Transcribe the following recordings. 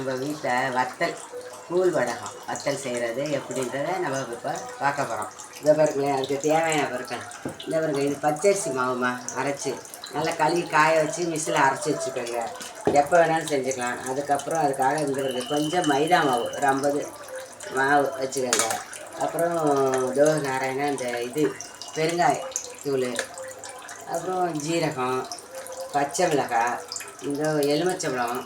நம்ம வீட்டில் வத்தல் கூழ் வடகம் வத்தல் செய்கிறது எப்படின்றத நம்ம இப்போ பார்க்க போகிறோம். இதை பாருங்களேன் அதுக்கு தேவையான பொருட்கள். இந்த பாருங்க இது பச்சரிசி மாவுமா? அரைச்சி. நல்லா கழுவி காய வச்சு மிஷினில் அரைச்சி வச்சுக்கோங்க. எப்போ வேணாலும் செஞ்சுக்கலாம். அதுக்கப்புறம் அதுக்காக இந்த கொஞ்சம் மைதா மாவு ஒரு ஐம்பது மாவு வச்சுக்கோங்க. அப்புறம் தோ நாராயணா இந்த இது பெருங்காய தூள். அப்புறம் ஜீரகம் பச்சை மிளகாய் இந்த எலுமிச்சம்பழம்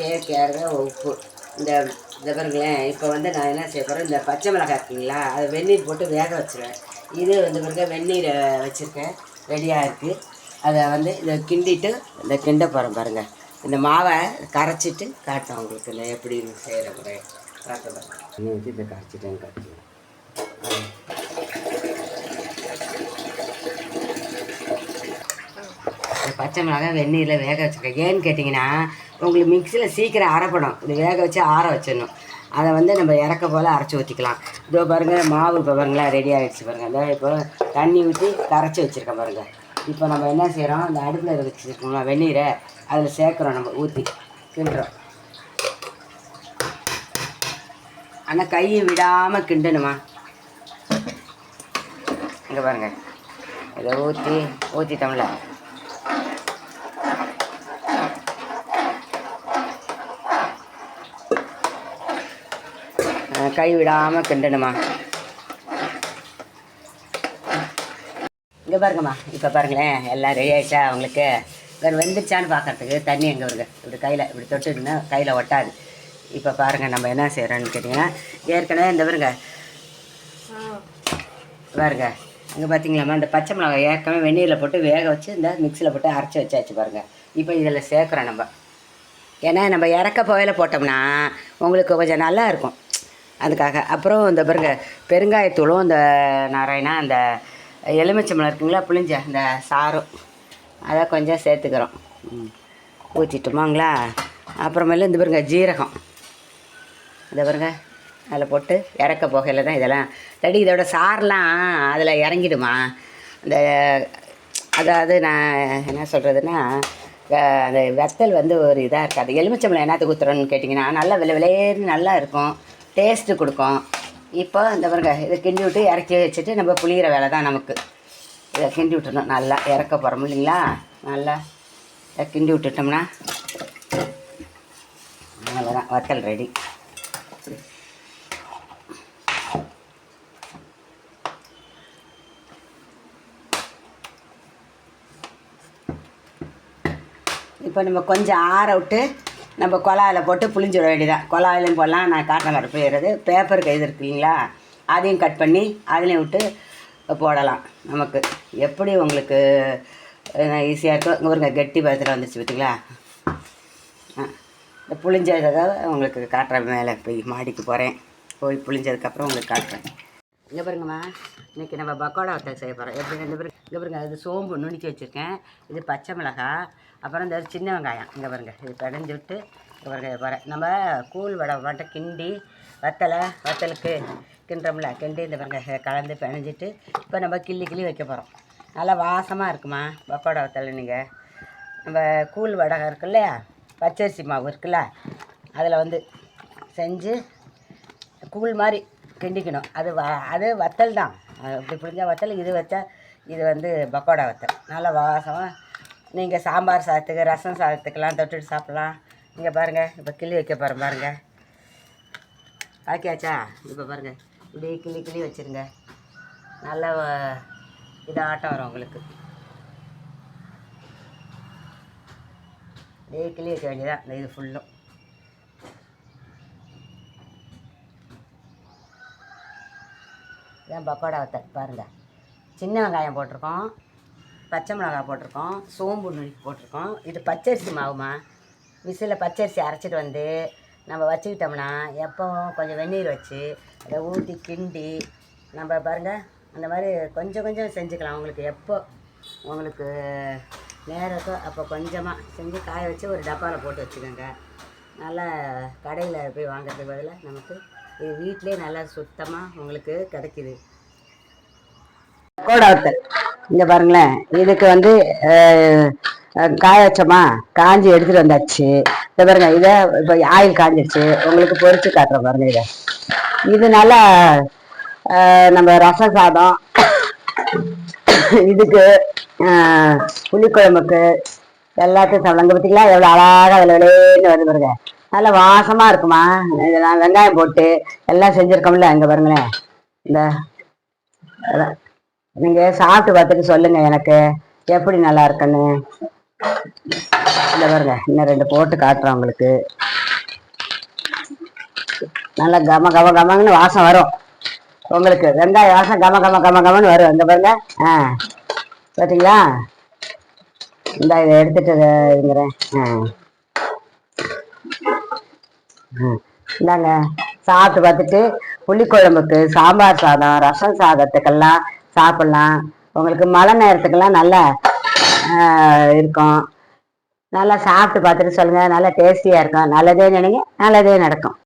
தேவைக்காக உப்பு. இந்த இந்த பாருங்களேன் இப்போ வந்து நான் என்ன செய்ய போகிறேன் இந்த பச்சை மிளகாய் இருக்குங்களா அதை வெந்நீர் போட்டு வேக வச்சுருவேன். இது வந்து பாருங்க வெந்நீரை வச்சுருக்கேன். ரெடியாக இருக்குது அதை வந்து இதை கிண்டிட்டு இந்த கிண்ட போகிறேன் பாருங்கள் இந்த மாவை கரைச்சிட்டு காட்டுறேன் உங்களுக்கு இல்லை எப்படி செய்கிற முறை பார்க்க பாருங்க. வச்சு இதை கரைச்சிட்டேன் கரைச்சிட்டேன். இந்த பச்சை மிளகாய் வெந்நீரில் வேக வச்சுருக்கேன். ஏன்னு கேட்டிங்கன்னா உங்களுக்கு மிக்சியில் சீக்கிரம் அரைப்படும் இது வேக வச்சு ஆற வச்சிடணும். அதை வந்து நம்ம இறக்க போல் அரைச்சி ஊற்றிக்கலாம் இதோ பாருங்கள் மாவு இப்போ பாருங்களேன் ரெடி ஆகிடுச்சு பாருங்கள் இதோ இப்போ தண்ணி ஊற்றி கரைச்சி வச்சுருக்கேன் பாருங்கள் இப்போ நம்ம என்ன செய்கிறோம் அந்த அடுப்பில் வச்சுருக்கோம்ல வெந்நீரை அதில் சேர்க்குறோம் நம்ம ஊற்றி கிண்டுறோம். ஆனால் கையை விடாமல் கிண்டணுமா? இங்கே பாருங்கள் இதை ஊற்றி ஊற்றிட்டோம்ல கைவிடாமல் கை விடாமல் கிண்டணுமா? இங்கே பாருங்கம்மா இப்போ பாருங்களேன் எல்லாம் ரெடி ஆகிடுச்சா அவங்களுக்கு வேறு வெந்துருச்சான்னு பார்க்கறதுக்கு தண்ணி எங்கே வருது? இப்படி கையில் இப்படி தொட்டுட்டுன்னா கையில் ஒட்டாது. இப்போ பாருங்கள் நம்ம என்ன செய்கிறோன்னு கேட்டிங்கன்னா ஏற்கனவே இந்த பாருங்க. பாருங்க இங்கே பார்த்தீங்களாம்மா இந்த பச்சை மிளகாய் ஏற்கனவே வெந்நீரில் போட்டு வேக வச்சு இந்த மிக்சியில் போட்டு அரைச்சி வச்சாச்சு பாருங்கள் இப்போ இதில் சேர்க்குறோம் நம்ம. ஏன்னா நம்ம இறக்க புகையில போட்டோம்னா உங்களுக்கு கொஞ்சம் நல்லா இருக்கும். அதுக்காக. அப்புறம் இந்த பாருங்க பெருங்காயத்தூளும் இந்த நாராயணா அந்த எலுமிச்சம்பழம் இருக்குங்களா புளிஞ்ச இந்த சாரும் அதை கொஞ்சம் சேர்த்துக்கிறோம். ம். ஊற்றிட்டோமாங்களா அப்புறமேல இந்த பாருங்க ஜீரகம். இந்த பாருங்க அதில் போட்டு இறக்க போகையில் தான் இதெல்லாம். தடி இதோட சாரெலாம் அதில் இறங்கிடுமா? இந்த அதாவது நான் என்ன சொல்கிறதுன்னா அந்த வெத்தல் வந்து ஒரு இதாக இருக்காது. எலுமிச்சம்பழம் என்னத்துக்கு ஊற்றுறோன்னு கேட்டிங்கன்னா நல்லா விலை விலையேறி நல்லா இருக்கும். டேஸ்ட்டு கொடுக்கும். இப்போ இந்த பாருங்க இதை கிண்டி விட்டு இறக்கி வச்சுட்டு நம்ம புளியிற வேலை தான் நமக்கு. இதை கிண்டி விட்டுறணும் நல்லா இறக்க போகிறோம் இல்லைங்களா? நல்லா இதை கிண்டி விட்டுட்டோம்னா அவ்வளோதான் வத்தல் ரெடி இப்போ நம்ம கொஞ்சம் ஆற விட்டு நம்ம குழாயில் போட்டு புளிஞ்சு விட வேண்டியதான் குழாயிலையும் போடலாம் நான் காட்டன் கடை போயிடுறது பேப்பர் இது இருக்கு இல்லைங்களா அதையும் கட் பண்ணி அதுலேயும் விட்டு போடலாம் நமக்கு. எப்படி உங்களுக்கு ஈஸியாக இருக்கோ? இங்கே ஒருங்க கெட்டி பதத்தில் வந்துச்சு பார்த்தீங்களா ஆ இந்த புளிஞ்சதுக்காக உங்களுக்கு காட்டுறேன் மேலே. போய் மாடிக்கு போகிறேன் போய் புளிஞ்சதுக்கப்புறம் உங்களுக்கு காட்டுறேன். இங்கே பாருங்கம்மா. இன்றைக்கி நம்ம பக்கோடா வத்தல் செய்ய போகிறோம் எப்படி இந்த பாருங்க இங்கே பாருங்க இது சோம்பு நுணுக்கி வச்சுருக்கேன். இது பச்சை மிளகாய் அப்புறம் இந்த சின்ன வெங்காயம். இங்கே பாருங்க இது பிணைஞ்சு விட்டு இங்கே பாருங்க இதை பாரு நம்ம கூழ் வடை மட்டும் கிண்டி வத்தலை வத்தலுக்கு கிண்டுறோம்ல கிண்டி இந்த பாருங்க கலந்து பிணைஞ்சிட்டு இப்போ நம்ம கிள்ளி கிள்ளி வைக்க போகிறோம் நல்லா வாசமாக இருக்குமா பக்கோடா வத்தல் நீங்கள் நம்ம கூழ் வடகம் இருக்கு இல்லையா பச்சரிசி மாவு இருக்குல்ல அதில் வந்து செஞ்சு கூழ் மாதிரி கிண்டிக்கணும். அது வ அது வத்தல் தான். இப்படி புரிஞ்சால் வத்தல் இது வச்சா இது வந்து பக்கோடா வத்தல். நல்லா வாசமாக நீங்கள் சாம்பார் சாதத்துக்கு ரசம் சாதத்துக்கெல்லாம் தொட்டுட்டு சாப்பிட்லாம். இங்கே பாருங்கள் இப்போ கிளி வைக்க போகிறேன் பாருங்கள் ஆக்கியாச்சா? இப்போ பாருங்கள் இப்படி கிளி கிள்ளி வச்சுருங்க. நல்லா இது ஆட்டம் வரும் உங்களுக்கு. அப்படியே கிளி வைக்க வேண்டியதான் இந்த இது ஃபுல்லும் இதான் பக்கோடா வத்தல் பாருங்கள் சின்ன வெங்காயம் போட்டிருக்கோம் பச்சை மிளகாய் போட்டிருக்கோம் சோம்பு நுணுக்கி போட்டிருக்கோம். இது பச்சரிசி மாவுமா? மிஷினில் பச்சரிசி அரைச்சிட்டு வந்து நம்ம வச்சுக்கிட்டோம்னா எப்போவும் கொஞ்சம் வெந்நீர் வச்சு அதை ஊற்றி கிண்டி நம்ம பாருங்கள் அந்த மாதிரி கொஞ்சம் கொஞ்சம் செஞ்சுக்கலாம். உங்களுக்கு எப்போ உங்களுக்கு நேரத்தோ அப்போ கொஞ்சமாக செஞ்சு காய வச்சு ஒரு டப்பாவில் போட்டு வச்சுக்கோங்க. நல்லா கடையில் போய் வாங்குறதுக்கு பதிலாக நமக்கு இது வீட்டிலே நல்லா சுத்தமாக உங்களுக்கு கிடைக்குது. கோடை வத்தல் இங்கே பாருங்களேன். இதுக்கு வந்து காய வச்சோமா காஞ்சி எடுத்துட்டு வந்தாச்சு. இதை பாருங்க இதை இப்போ ஆயில் காஞ்சிடுச்சு உங்களுக்கு பொறிச்சு காட்டுறேன் பாருங்க இதை. இதனால நம்ம ரசம் சாதம். இதுக்கு புளிக்குழம்புக்கு எல்லாத்தையும் சாப்பிடலாம். பார்த்தீங்களா எவ்வளோ அழகாக அதில் விளையன்னு வருது பாருங்க. நல்ல வாசமாக இருக்குமா? இதெல்லாம் நான் வெங்காயம் போட்டு எல்லாம் செஞ்சுருக்கோம்ல இங்கே பாருங்களேன். இந்த நீங்க சாப்பிட்டு பார்த்துட்டு சொல்லுங்க எனக்கு எப்படி நல்லா இருக்குன்னு. இந்த பாருங்க இன்னும் ரெண்டு போட்டு காட்டுறோம் உங்களுக்கு. நல்லா கம கம கமன்னு வாசம் வரும். உங்களுக்கு வெங்காய வாசம் கம கம கம கமன்னு வரும். இந்த பாருங்க ஆ பார்த்தீங்களா இந்த இதை எடுத்துட்டு இருக்கிறேன் ஆ. இந்தாங்க சாப்பிட்டு பார்த்துட்டு புளிக்குழம்புக்கு சாம்பார் சாதம் ரசம் சாதத்துக்கெல்லாம் சாப்பிடலாம். உங்களுக்கு மழை நேரத்துக்கெல்லாம் நல்லா இருக்கும். நல்லா சாப்பிட்டு பார்த்துட்டு சொல்லுங்க நல்லா டேஸ்டியா இருக்கும். நல்லதே நினைங்க நல்லதே நடக்கும்.